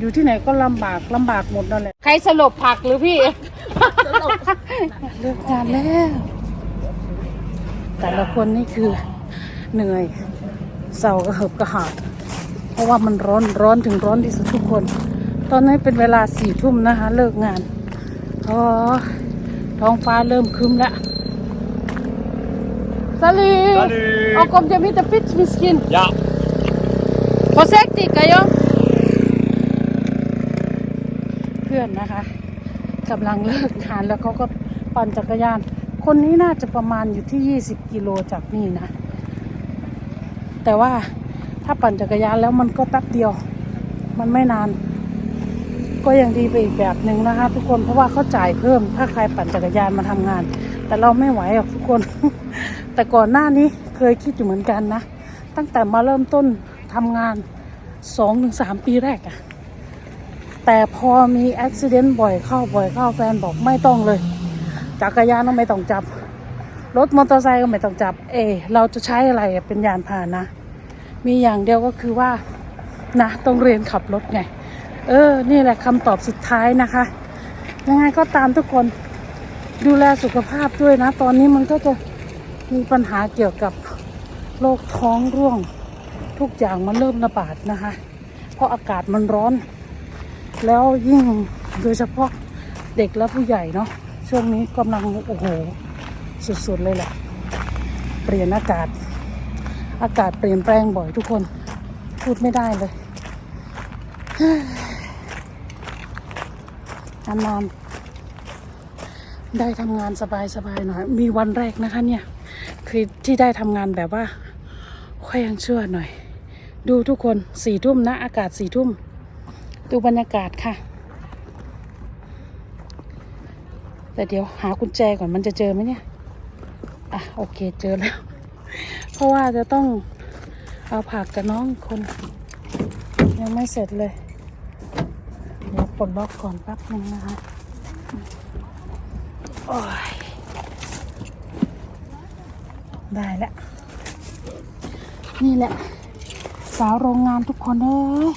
อยู่ที่ไหนก็ลำบากลำบากหมดนั่นแหละใครสลบผักหรือพี่ เลิกงานแล้ว แต่ละคนนี่คือเหนื่อยเศร้ากระเหิบกระหาด เพราะว่ามันร้อนร้อนถึงร้อนที่สุดทุกคน ตอนนี้เป็นเวลาสี่ทุ่มนะคะ เลิกงานอ๋อท้องฟ้าเริ่มครึ้มแล้วสลี Salut. เอากลมจะมีแต่ฟิชมิสกิน Ja. Voorzichtig, kan je? เพื่อนนะคะกำลังเลิกงานแล้วเขาก็ปั่นจักรยาน คนนี้น่าจะประมาณอยู่ที่ 20 กิโลจากนี่นะ แต่ว่าถ้าปั่นจักรยานแล้วมันก็แป๊บเดียว มันไม่นาน ก็ยังดีไปอีกแบบหนึ่งนะคะ ทุกคนเพราะว่าเขาจ่ายเพิ่ม ถ้าใครปั่นจักรยานมาทำงาน แต่เราไม่ไหวหรอกทุกคน แต่ก่อนหน้านี้เคยคิดอยู่เหมือนกันนะ ตั้งแต่มาเริ่มต้นทำงานสองถึงสามปีแรกอะ แต่พอมีอุบิเหตุบ่อยเข้าบ่อยเข้าแฟนบอกไม่ต้องเลยจักรยานก็ไม่ต้องจับ รถมอเตอร์ไซค์ก็ไม่ต้องจับ เอ เราจะใช้อะไรเป็นยานพาหนะ มีอย่างเดียวก็คือว่านะต้องเรียนขับรถไง เออ นี่แหละคำตอบสุดท้ายนะคะ ยังไงก็ตามทุกคนดูแลสุขภาพด้วยนะ ตอนนี้มันก็จะมีปัญหาเกี่ยวกับโรคท้องร่วง ทุกอย่างมันเริ่มระบาดนะคะ เพราะอากาศมันร้อน แล้วยิ่งโดยเฉพาะเด็กและผู้ใหญ่เนาะช่วงนี้กำลังโอ้โหสุดๆเลยแหละ เปลี่ยนอากาศ อากาศเปลี่ยนแปลงบ่อยทุกคนพูดไม่ได้เลยนานๆได้ทำงานสบายๆหน่อย มีวันแรกนะคะเนี่ย คือที่ได้ทำงานแบบว่าค่อยยังเชื่อหน่อย ดูทุกคนสี่ทุ่มนะ อากาศสี่ทุ่ม ดูบรรยากาศค่ะ แต่เดี๋ยวหากุญแจก่อนมันจะเจอไหมเนี่ย อะ โอเคเจอแล้ว เพราะว่าจะต้องเอาผักกับน้องคน ยังไม่เสร็จเลย เดี๋ยวปลดล็อกก่อนแป๊บนึงนะคะโอ้ยได้แล้ว นี่แหละ สาวโรงงานทุกคนเอ้ย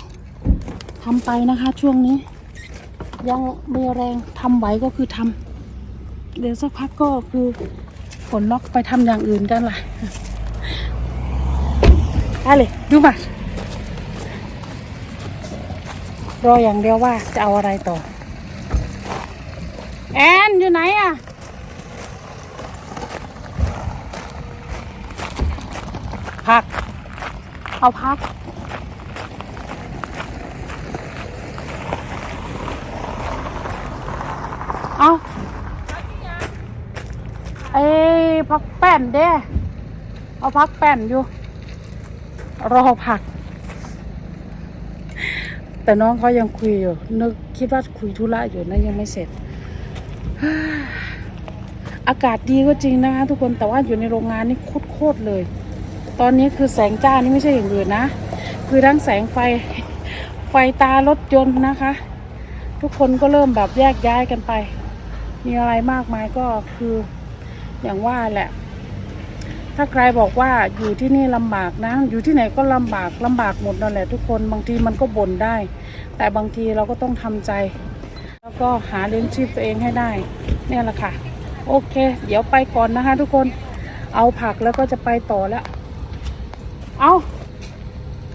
ทำไปนะคะ ช่วงนี้ ยังมีแรงทำไหวก็คือทำเดี๋ยวสักพักก็คือผลล็อกไปทำอย่างอื่นกันล่ะอะไรดูมารออย่างเดียวว่าจะเอาอะไรต่อ แอนอยู่ไหนอะพัก เอาพัก เอาไอ้พักแป้ นเด้ เอาพักแป้นอยู่ รอผัก แต่น้องเขายังคุยอยู่ นึกคิดว่าคุยธุระอยู่นะยังไม่เสร็จ อากาศดีก็จริงนะคะทุกคนแต่ว่าอยู่ในโรงงานนี่โคตรเลย ตอนนี้คือแสงจ้านี่ไม่ใช่อย่างอื่นนะ คือทั้งแสงไฟ ไฟตารถยนต์นะคะ ทุกคนก็เริ่มแบบแยกย้ายกันไป มีอะไรมากมายก็คืออย่างว่าแหละ ถ้าใครบอกว่าอยู่ที่นี่ลำบากนะ อยู่ที่ไหนก็ลำบากลำบากหมดนั่นแหละทุกคนบางทีมันก็บ่นได้ แต่บางทีเราก็ต้องทำใจ แล้วก็หาเลี้ยงชีพตัวเองให้ได้ เนี่ยแหละค่ะ โอเค เดี๋ยวไปก่อนนะคะ ทุกคนเอาผักแล้วก็จะไปต่อแล้ว เอา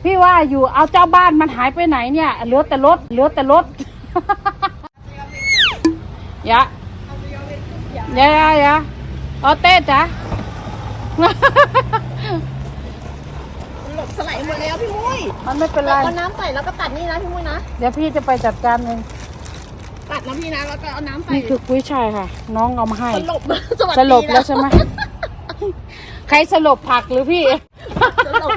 พี่ว่าอยู่เอาเจ้าบ้านมันหายไปไหนเนี่ยเหลือแต่รถเหลือแต่รถยะยะยะยะเอาเต้จ้ะ หลบสไลด์หมดแล้วพี่มุ้ยมันไม่เป็นไร เอาน้ำใส่แล้วก็ตัดนี่นะพี่มุ้ยนะ เดี๋ยวพี่จะไปจัดการเอง ตัดนะพี่นะแล้วก็เอาน้ำใส่นี่คือกุ้ยช่ายค่ะ น้องเอามาให้ สลบสวัสสดีลบแล้วใช่ไหมใครสลบผักหรือพี่ สลบ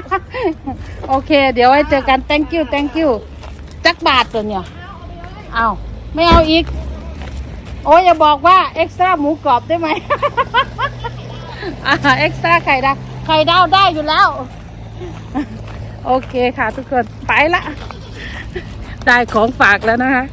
โอเค เดี๋ยวไว้เจอกัน thank you thank you จักบาทตัวเนี่ยเอาไม่เอาอีก โอ้ยอย่าบอกว่าเอ็กซ์ตร้าหมูกรอบได้ไหม อ่าเอ็กซ์ตร้าไข่ดาวไข่ดาวได้อยู่แล้ว โอเคค่ะทุกคนไปละ ได้ของฝากแล้วนะคะ